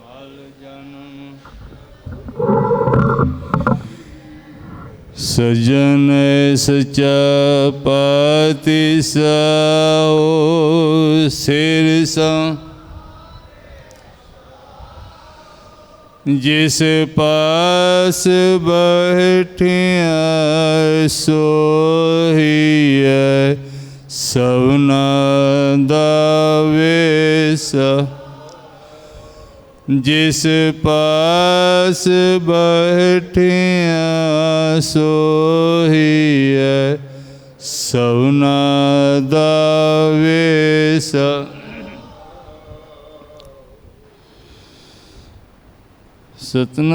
ਮਲ ਜਨਮ ਸਜਨ ਸਚਾ ਪਤੀ ਸਾਓ ਸਿਰ ਸਾ ਜਿਸ ਪਾਸ ਬੈਠਿਆ ਸੋਹੀਐ ਸਭਨਾ ਦਾ ਵੇਸਾ ਜਿਸ ਪਾਸ ਬੈਠਿਆ ਸੋਹੀਐ ਸਭਨਾ ਦਾ ਵੇਸਾ ਸਤਨਾਮ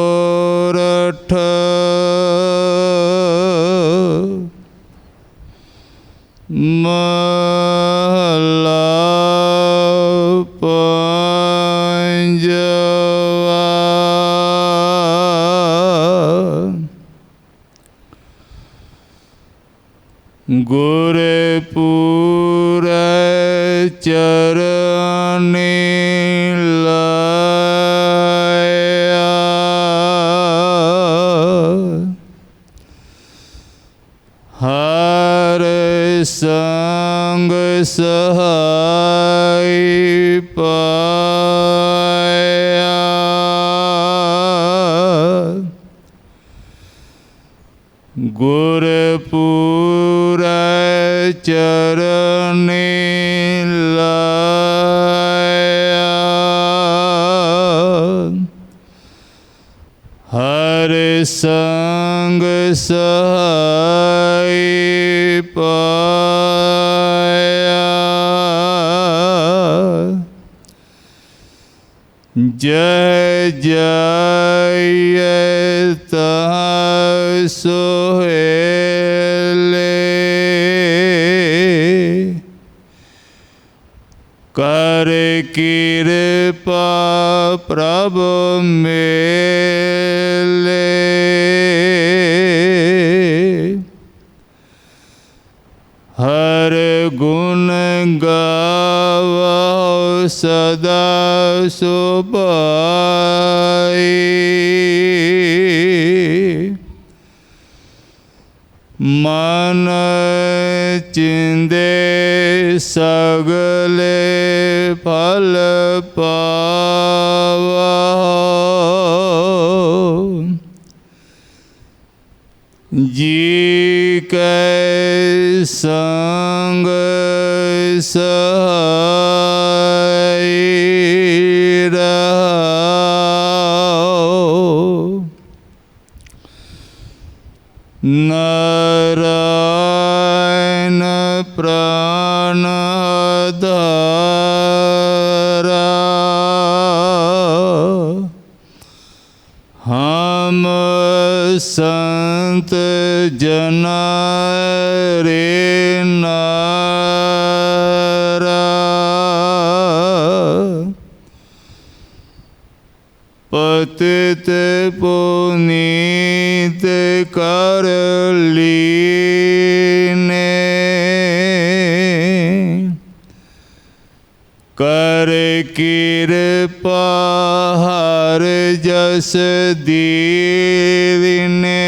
ਪੰਜਵਾ ਗੁਰ ਪੂਰੈ ਚਰਣੀ ਲਾਇਆ। ਹਰ ਸੰਗ ਸਹਾਈ ਪਾਇਆ ਗੁਰ ਪੂਰੈ ਚਰਣੀ ਲਾਇਆ। ਹਰ ਸੰਗ ਸਹਾਈ ਪਾਇਆ ਜੈ ਜੈ ਤਾ ਸੋਹੇਲੇ ਕਰ ਕਿਰਪਾ ਪ੍ਰਭ ਮੇਲੇ। ਸਦਾ ਸੁਭਾਈ ਮਨ ਚਿੰਦੇ ਸਗਲੇ ਫਲ ਪਾਵੋ ਜੀ ਕੈ ਸੰਗ ਸਹਾਈ ਸੰਤ ਜਨਾ ਰੇ ਨਾਰਾ। ਪਤਿਤ ਪੁਨੀਤ ਕਰ ਲੀਨੇ ਕਿਰਪਾ ਹਰ ਜਸ ਦੀਨੇ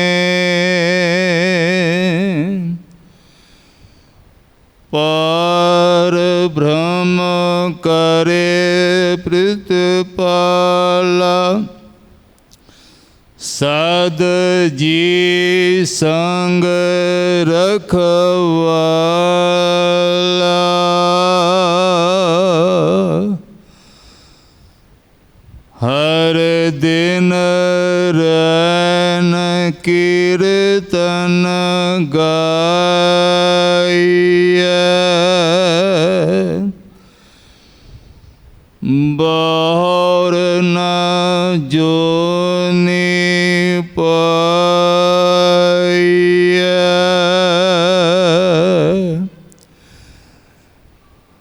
ਪਰ ਬ੍ਰਹਮ ਕਰੇ ਪ੍ਰਿਤਪਾਲਾ ਸਦ ਜੀ ਸੰਗ ਰਖਵਾਲਾ। ਹਰ ਦਿਨ ਰੈਨ ਕੀਰਤਨ ਗਾਈਐ। ਬਹੁਰ ਨ ਜੋਨੀ ਪਾਈਐ।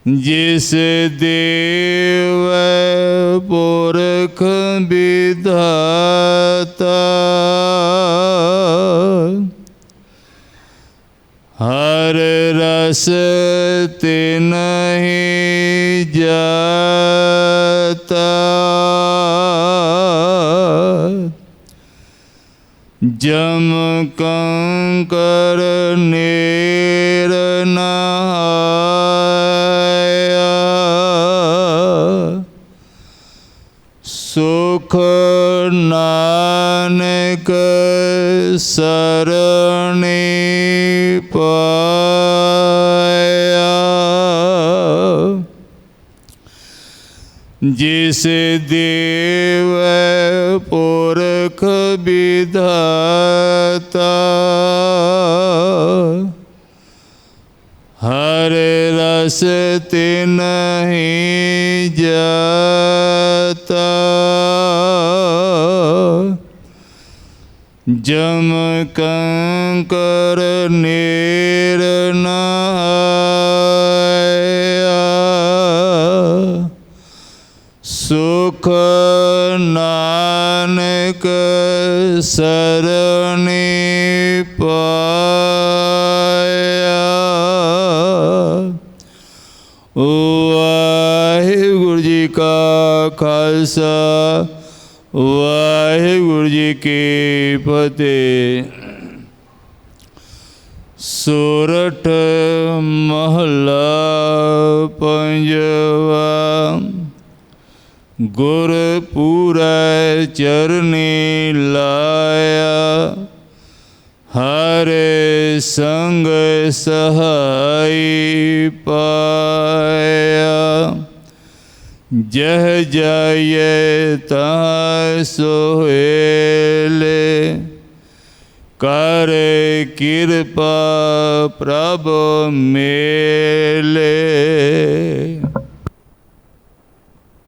ਜਿਸ ਦੇਵ ਵਿਧਾਤਾ ਹਰ ਰਸ ਤਿਨਹਿ ਜਾਤਾ ਜਮ ਕੰਕਰ ਨੇਰ ਸੁਖ ਨਾਨਕ ਸਰਣੀ ਪਾਇਆ। ਜਿਸ ਦੇਵ ਪੁਰਖ ਵਿਧਾਤਾ ਹਰ ਰਸ ਤਿਨਹਿ ਜਾਤਾ। ਜਮ ਕੰਕਰ ਨੇਰ ਨਾਇਆ। ਸੁਖ ਨਾਨਕ ਸਰਣੀ ਪਾਇਆ ਖਾਲਸਾ, ਵਾਹਿਗੁਰੂ ਜੀ ਕੀ ਫਤਿਹ। ਸੋਰਠ ਮਹਲਾ ਪੰਜਵਾ ਗੁਰ ਪੂਰੈ ਚਰਨੀ ਲਾਇਆ। ਹਰੇ ਸੰਗ ਸਹਾਈ ਪਾਇਆ। ਜਹ ਜਾਏ ਤਾ ਸੋਹੇਲੇ ਕਰ ਕਿਰਪਾ ਪ੍ਰਭ ਮੇਲੇ।